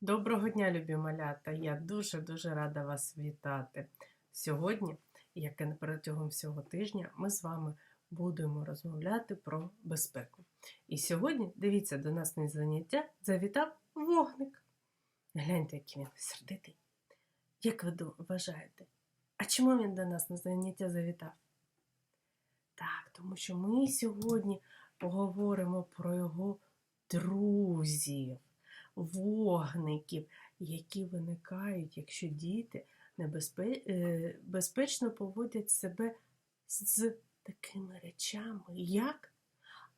Доброго дня, любі малята! Я дуже-дуже рада вас вітати. Сьогодні, як і протягом всього тижня, ми з вами будемо розмовляти про безпеку. І сьогодні, дивіться, до нас на заняття завітав вогник. Гляньте, який він сердитий. Як ви вважаєте? А чому він до нас на заняття завітав? Так, тому що ми сьогодні поговоримо про його друзів вогників, які виникають, якщо діти е, безпечно поводять себе з такими речами, як?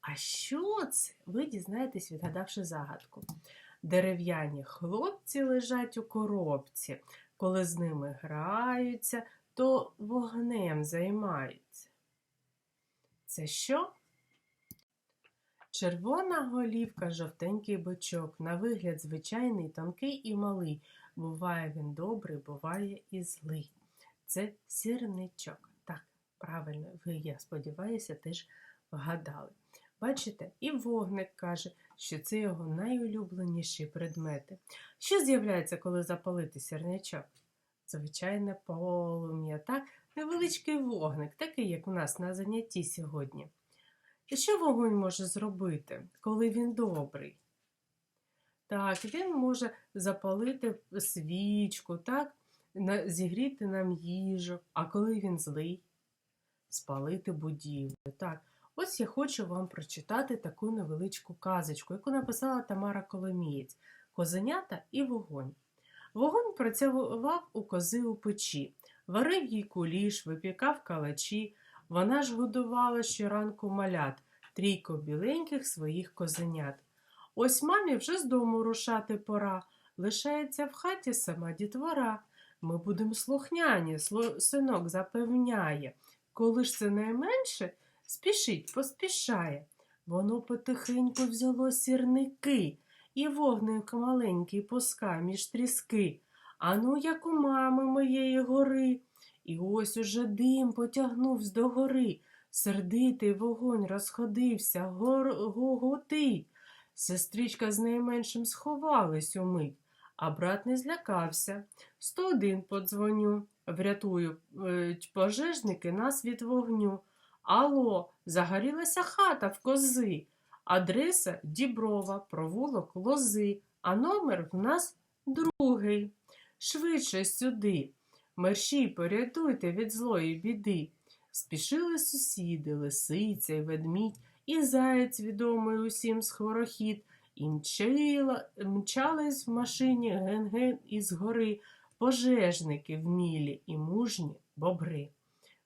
А що це? Ви дізнаєтесь, відгадавши загадку. Дерев'яні хлопці лежать у коробці, коли з ними граються, то вогнем займаються. Це що? Червона голівка, жовтенький бичок, на вигляд звичайний, тонкий і малий. Буває він добрий, буває і злий. Це сірничок. Так, правильно, ви, я сподіваюся, теж вгадали. Бачите, і вогник каже, що це його найулюбленіші предмети. Що з'являється, коли запалити сірничок? Звичайне полум'я, так? Невеличкий вогник, такий, як у нас на занятті сьогодні. І що вогонь може зробити, коли він добрий? Так, він може запалити свічку, так, зігріти нам їжу, а коли він злий, спалити будівлю. Так, ось я хочу вам прочитати таку невеличку казочку, яку написала Тамара Коломієць Козенята і вогонь. Вогонь працював у кози у печі, варив їй куліш, випікав калачі, вона ж годувала щоранку малят, трійко біленьких своїх козенят. Ось мамі вже з дому рушати пора. Лишається в хаті сама дітвора. Ми будемо слухняні, синок запевняє. Коли ж це найменше, спішить, поспішає. Воно потихеньку взяло сірники, і вогник маленький пуска між тріски. Ану, як у мами моєї гори. І ось уже дим потягнувсь до гори. Сердитий вогонь розходився, гоготить. Сестричка з найменшим сховались умить, а брат не злякався. Сто один подзвоню, врятую е, пожежники нас від вогню. Алло, загорілася хата в кози. Адреса Діброва, провулок Лози, а номер в нас другий. Швидше сюди. Мерщій порятуйте від злої біди. Спішили сусіди, лисиця й ведмідь, і заєць відомий усім схворохід, і мчила, мчались в машині ген-ген із гори, пожежники вмілі і мужні бобри.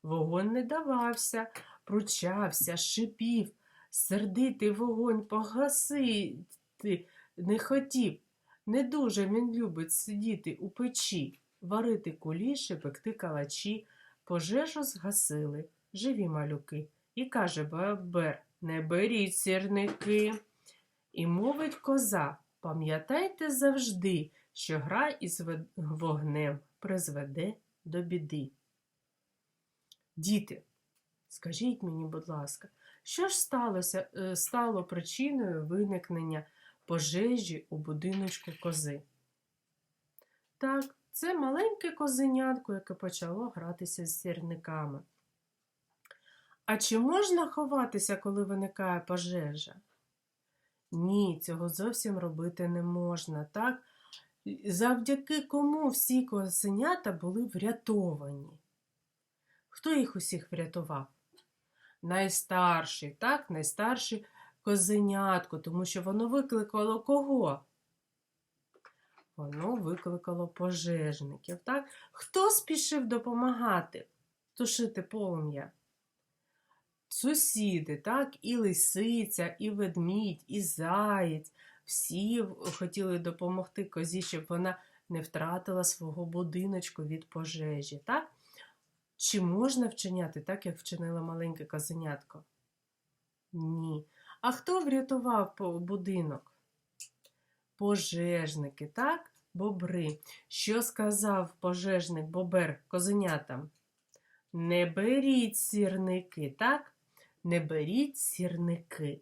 Вогонь не давався, пручався, шипів, сердитий вогонь погасити не хотів. Не дуже він любить сидіти у печі, варити куліші, пекти калачі, пожежу згасили, живі малюки. І каже Бабер, не беріть сірники. І мовить коза, пам'ятайте завжди, що гра із вогнем призведе до біди. Діти, скажіть мені, будь ласка, що ж сталося, е, стало причиною виникнення пожежі у будиночку кози? Так, це маленьке козенятко, яке почало гратися з сірниками. А чи можна ховатися, коли виникає пожежа? Ні, цього зовсім робити не можна, так? Завдяки кому всі козенята були врятовані? Хто їх усіх врятував? Найстарший, так, найстарший козенятко, тому що воно викликало кого? Воно викликало пожежників, так? Хто спішив допомагати тушити полум'я? Сусіди, так, і лисиця, і ведмідь, і заєць. Всі хотіли допомогти козі, щоб вона не втратила свого будиночку від пожежі, так? Чи можна вчиняти так, як вчинила маленьке козенятко? Ні. А хто врятував будинок? Пожежники, так? Бобри. Що сказав пожежник Бобер козенятам? Не беріть сірники, так? Не беріть сірники.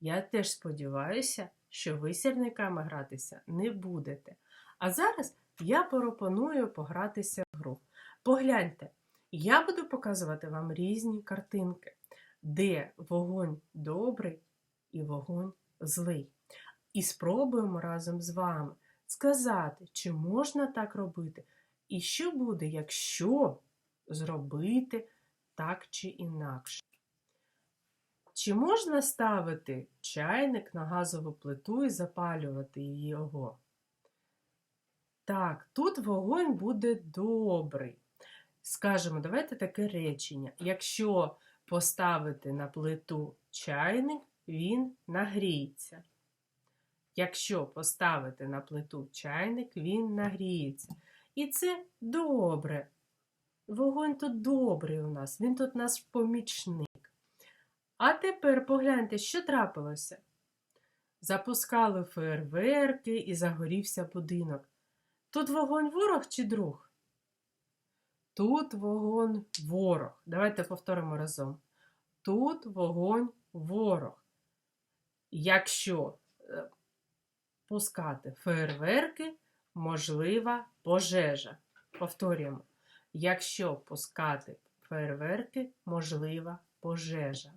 Я теж сподіваюся, що ви сірниками гратися не будете. А зараз я пропоную погратися в гру. Погляньте, я буду показувати вам різні картинки, де вогонь добрий і вогонь злий. І спробуємо разом з вами сказати, чи можна так робити, і що буде, якщо зробити так чи інакше. Чи можна ставити чайник на газову плиту і запалювати його? Так, тут вогонь буде добрий. Скажемо, давайте таке речення. Якщо поставити на плиту чайник, він нагріється. Якщо поставити на плиту чайник, він нагріється. І це добре. Вогонь тут добрий у нас, він тут наш помічник. А тепер погляньте, що трапилося. Запускали фейерверки і загорівся будинок. Тут вогонь ворог чи друг? Тут вогонь ворог. Давайте повторимо разом. Тут вогонь ворог. Якщо е, пускати фейерверки, можлива пожежа. Повторюємо. Якщо пускати фейерверки, можлива пожежа.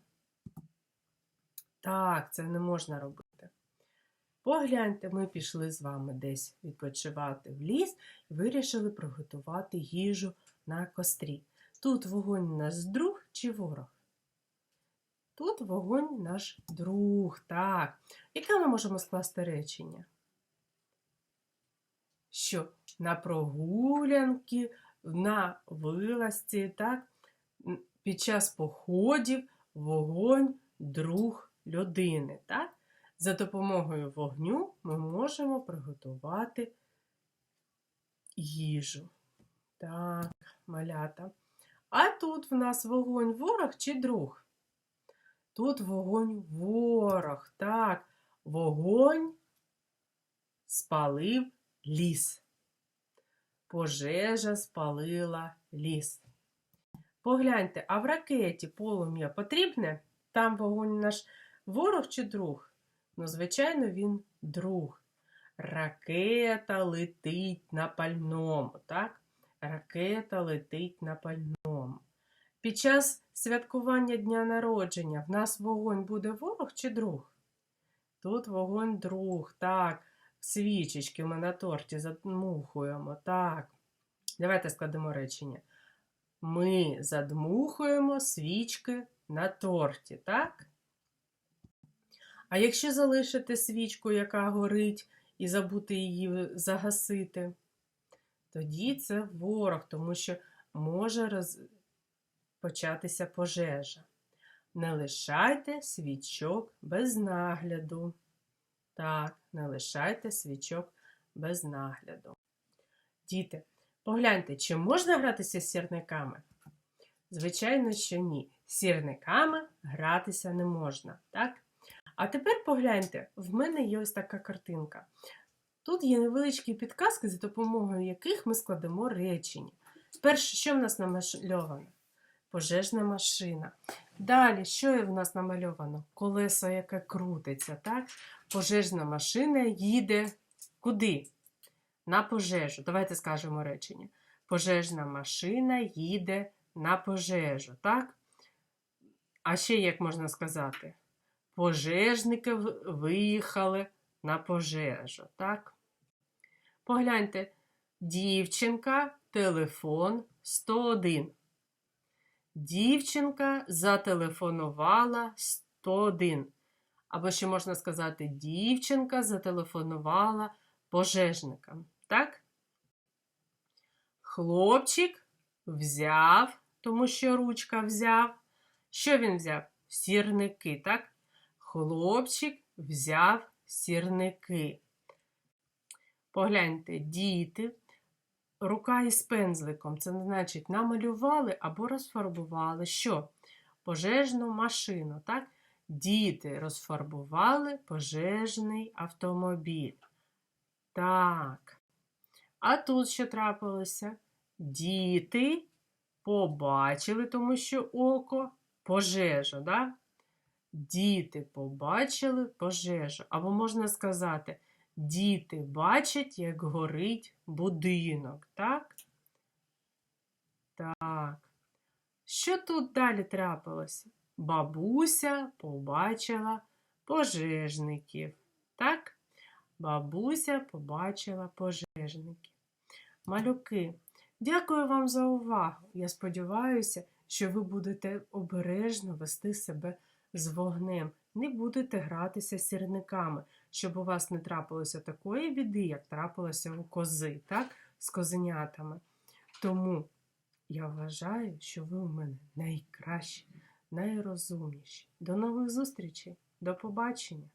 Так, це не можна робити. Погляньте, ми пішли з вами десь відпочивати в ліс і вирішили приготувати їжу на кострі. Тут вогонь наш друг чи ворог? Тут вогонь наш друг. Так. Яке ми можемо скласти речення? Що на прогулянки, на вилазці, так? під час походів вогонь друг людини. Так? За допомогою вогню ми можемо приготувати їжу. Так, малята. А тут в нас вогонь ворог чи друг? Тут вогонь ворог. Так, вогонь спалив ліс. Пожежа спалила ліс. Погляньте, а в ракеті полум'я потрібне? Там вогонь наш ворог чи друг? Ну, звичайно, він друг. Ракета летить на пальному, так? Ракета летить на пальному. Під час святкування дня народження в нас вогонь буде ворог чи друг? Тут вогонь друг, так, свічечки ми на торті задмухуємо, так. Давайте складемо речення. Ми задмухуємо свічки на торті, так? А якщо залишити свічку, яка горить, і забути її загасити, тоді це ворог, тому що може роз... початися пожежа. Не лишайте свічок без нагляду. Так, не лишайте свічок без нагляду. Діти, погляньте, чи можна гратися з сірниками? Звичайно, що ні. З сірниками гратися не можна, так? А тепер погляньте, в мене є ось така картинка. Тут є невеличкі підказки, за допомогою яких ми складемо речення. Перше, що в нас намальовано? Пожежна машина. Далі, що в нас намальовано? Колесо, яке крутиться. так? Пожежна машина їде куди? На пожежу. Давайте скажемо речення. Пожежна машина їде на пожежу. так? А ще як можна сказати? Пожежники виїхали на пожежу. так? Погляньте, дівчинка, телефон 101. Дівчинка зателефонувала 101. Або ще можна сказати, дівчинка зателефонувала пожежникам. Так? Хлопчик взяв, тому що ручка взяв. Що він взяв? Сірники, так? Хлопчик взяв сірники. Погляньте, діти, рука із пензликом. Це значить намалювали або розфарбували що? Пожежну машину. так? Діти розфарбували пожежний автомобіль. Так. А тут що трапилося? Діти побачили, тому що око пожежу. Да? Діти побачили пожежу. Або можна сказати, діти бачать, як горить будинок. Так? Так. Що тут далі трапилося? Бабуся побачила пожежників. Так? Бабуся побачила пожежників. Малюки, дякую вам за увагу. Я сподіваюся, що ви будете обережно вести себе з вогнем, не будете гратися сірниками, щоб у вас не трапилося такої біди, як трапилося у кози, так? з козенятами. Тому я вважаю, що ви у мене найкращі, найрозумніші. До нових зустрічей, до побачення!